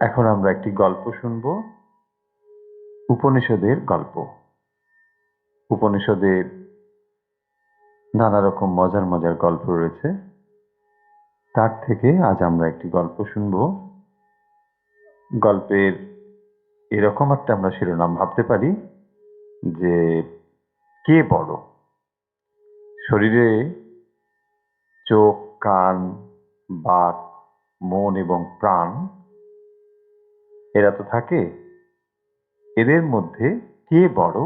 এখন আমরা একটি গল্প শুনব। উপনিষদের গল্প। উপনিষদের নানা রকম মজার মজার গল্প রয়েছে। তার থেকে আজ আমরা একটি গল্প শুনব। গল্পের এরকম একটা আমরা শিরোনাম ভাবতে পারি যে, কে বড়? শরীরে চোখ, কান, বাক, মন এবং প্রাণ এরা তো থাকে। এদের মধ্যে কে বড়?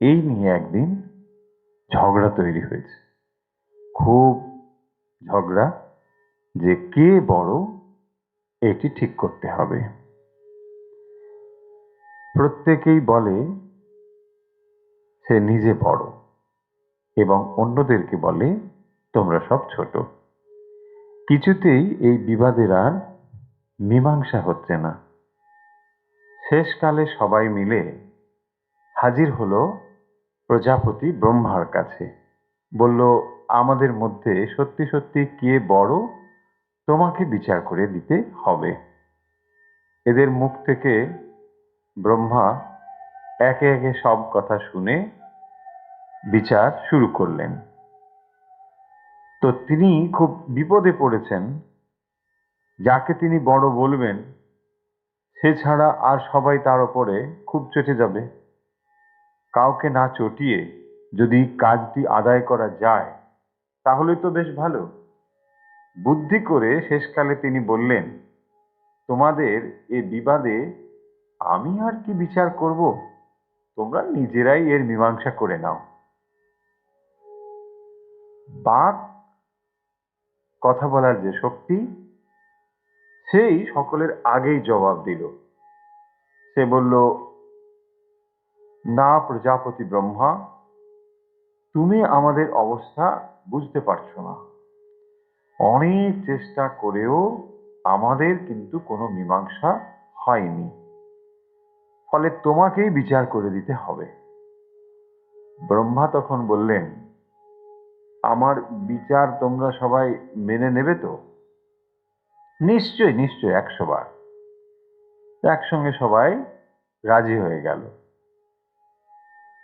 এই নিয়ে একদিন ঝগড়া তৈরি হয়েছে। খুব ঝগড়া যে কে বড় এটি ঠিক করতে হবে। প্রত্যেকেই বলে, সে নিজে বড়। এবং অন্যদেরকে বলে, তোমরা সব ছোট। কিছুতেই এই বিবাদের আর মীমাংসা হচ্ছে না। শেষকালে সবাই মিলে হাজির হলো প্রজাপতি ব্রহ্মার কাছে। বলল, আমাদের মধ্যে সত্যি সত্যি কে বড়? তোমাকে বিচার করে দিতে হবে। এদের মুখ থেকে ব্রহ্মা একে একে সব কথা শুনে বিচার শুরু করলেন। তো তিনি খুব বিপদে পড়েছেন। যাকে তিনি বড় বলবেন, সে ছাড়া আর সবাই তার ওপরে খুব চটে যাবে। কাউকে না চটিয়ে যদি কাজটি আদায় করা যায়, তাহলে তো বেশ ভালো। বুদ্ধি করে শেষকালে তিনি বললেন, তোমাদের এ বিবাদে আমি আর কি বিচার করব? তোমরা নিজেরাই এর মীমাংসা করে নাও। বাক, কথা বলার যে শক্তি সেই সকলের আগেই জবাব দিল। সে বলল, না প্রজাপতি ব্রহ্মা, তুমি আমাদের অবস্থা বুঝতে পারছ না। অনেক চেষ্টা করেও আমাদের কিন্তু কোনো মীমাংসা হয়নি। ফলে তোমাকেই বিচার করে দিতে হবে। ব্রহ্মা তখন বললেন, আমার বিচার তোমরা সবাই মেনে নেবে তো? নিশ্চয় নিশ্চয় একশো বার। একসঙ্গে সবাই রাজি হয়ে গেল।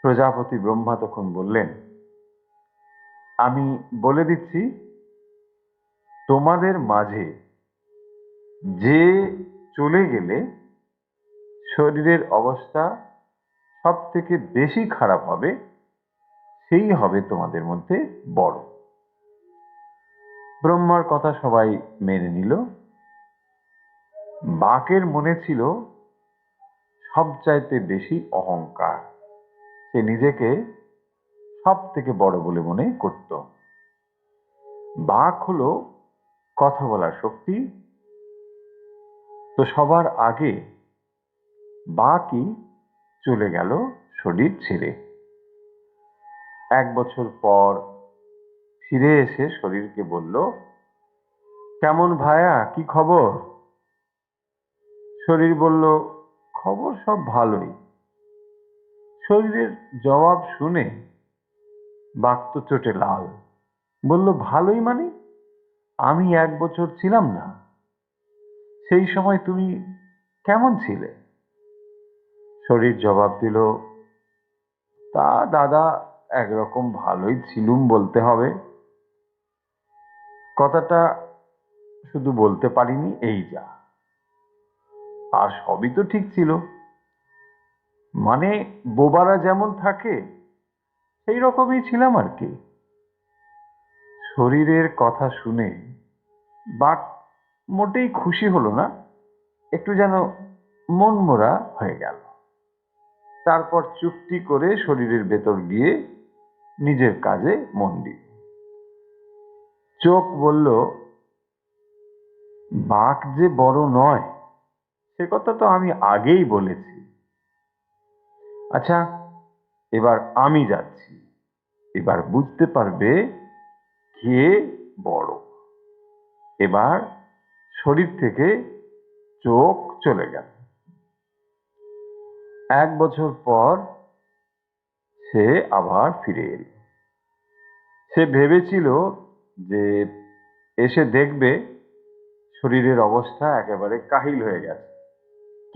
প্রজাপতি ব্রহ্মা তখন বললেন, আমি বলে দিচ্ছি, তোমাদের মাঝে যে চলে গেলে শরীরের অবস্থা সব থেকে বেশি খারাপ হবে, সেই হবে তোমাদের মধ্যে বড়। ব্রহ্মার কথা সবাই মেনে নিল। বাকের মনে ছিল সবচাইতে বেশি অহংকার। সে নিজেকে সব থেকে বড় বলে মনে করত। বাক হলো কথা বলার শক্তি। তো সবার আগে বাকই চলে গেল শরীর ছেড়ে। এক বছর পর ফিরে এসে শরীরকে বলল, কেমন ভায়া? কি খবর? শরীর বলল, খবর সব ভালোই। শরীরের জবাব শুনে বাক তো চোটে লাল। বলল, ভালোই মানে? আমি এক বছর ছিলাম না। সেই সময় তুমি কেমন ছিলে? শরীর জবাব দিল, তা দাদা, একরকম ভালোই ছিলুম বলতে হবে। কথাটা শুধু বলতে পারিনি, এই যা। আর সবই তো ঠিক ছিল। মানে বোবারা যেমন থাকে, সেই রকমই ছিলাম আর কি। শরীরের কথা শুনে বাক মোটেই খুশি হলো না, একটু যেন মনমোরা হয়ে গেল। তারপর চুক্তি করে শরীরের ভেতর গিয়ে নিজের কাজে মন দিল। চোখ বলল, বাঘ যে বড় নয় সে কথা তো আমি আগেই বলেছি। আচ্ছা এবার আমি যাচ্ছি। এবার বুঝতে পারবে কে বড়। এবার শরীর থেকে চোখ চলে গেল। এক বছর পর সে আবার ফিরে এলো। সে ভেবেছিল যে এসে দেখবে শরীরের অবস্থা একেবারে কাহিল হয়ে গেছে।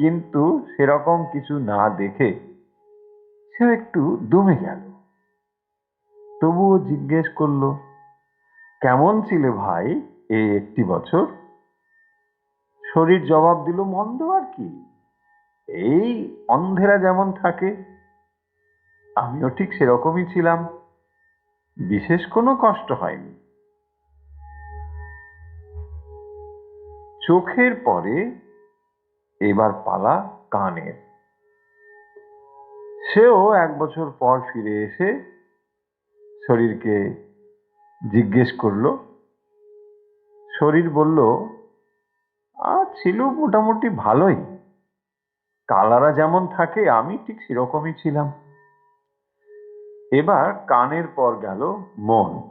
কিন্তু সেরকম কিছু না দেখে সে একটু দমে গেল। তবুও জিজ্ঞেস করল, কেমন ছিলে ভাই এই একটি বছর? শরীর জবাব দিল, মন্দ আর কি। এই অন্ধেরা যেমন থাকে, আমিও ঠিক সেরকমই ছিলাম। বিশেষ কোনো কষ্ট হয়নি। চোখের পরে এবার পালা কানের। সেও এক বছর পর ফিরে এসে শরীরকে জিজ্ঞেস করল। শরীর বলল আর ছিল মোটামুটি ভালোই। কালারা যেমন থাকে, আমি ঠিক সেরকমই ছিলাম। এবার কানের পর গেল মন।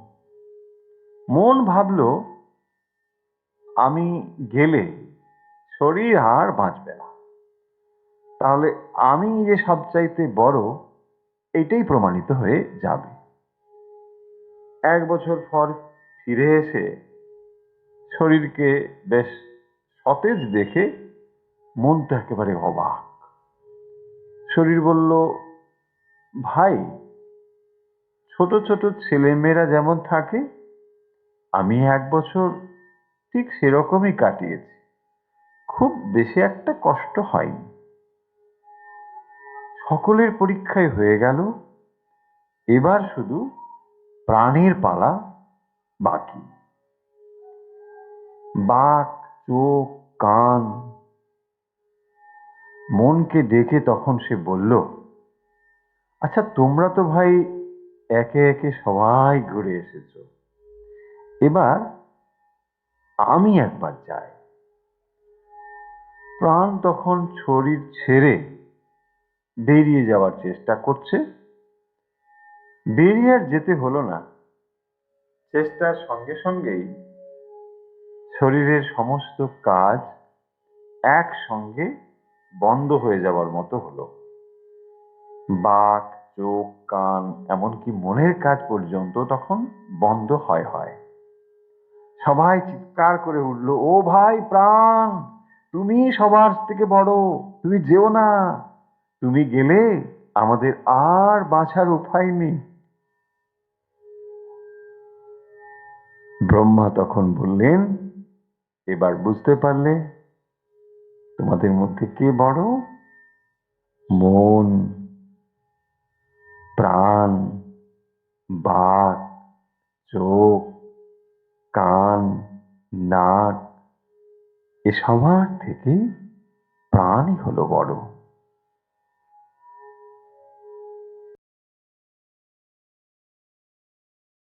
মন ভাবলো, আমি গেলে শরীর আর বাঁচবে না। তাহলে আমি যে সবচাইতে বড়, এটাই প্রমাণিত হয়ে যাবে। এক বছর পর ফিরে এসে শরীরকে বেশ সতেজ দেখে মনটা একেবারে অবাক। শরীর বলল, ভাই, ছোট ছোট ছেলেমেয়েরা যেমন থাকে, আমি এক বছর ঠিক সেরকমই কাটিয়েছি। খুব বেশি একটা কষ্ট হয়নি। সকলের পরীক্ষায় হয়ে গেল, এবার শুধু প্রাণীর পালা বাকি। বাক, চোখ, কান, মনকে ডেকে তখন সে বলল আচ্ছা তোমরা তো ভাই একে একে সবাই ঘুরে এসেছ। এবার আমি একবার যাই। প্রাণ তখন শরীর ছেড়ে বেরিয়ে যাওয়ার চেষ্টা করছে। বেরিয়ে আর যেতে হলো না। চেষ্টার সঙ্গে সঙ্গেই শরীরের সমস্ত কাজ একসঙ্গে বন্ধ হয়ে যাওয়ার মতো হলো। বাক, চোখ, কান এমনকি মনের কাজ পর্যন্ত তখন বন্ধ হয় হয়। সবাই চিৎকার করে উঠল, ও ভাই, প্রাণ! তুমি সবার থেকে বড়, তুমি যেও না। তুমি গেলে আমাদের আর বাঁচার উপায় নেই। ব্রহ্মা তখন বললেন, এবার বুঝতে পারলে তোমাদের মধ্যে কে বড়? মন, প্রাণ, বাক, চোখ, কান, নাক এ সবার থেকে প্রাণই হলো বড়।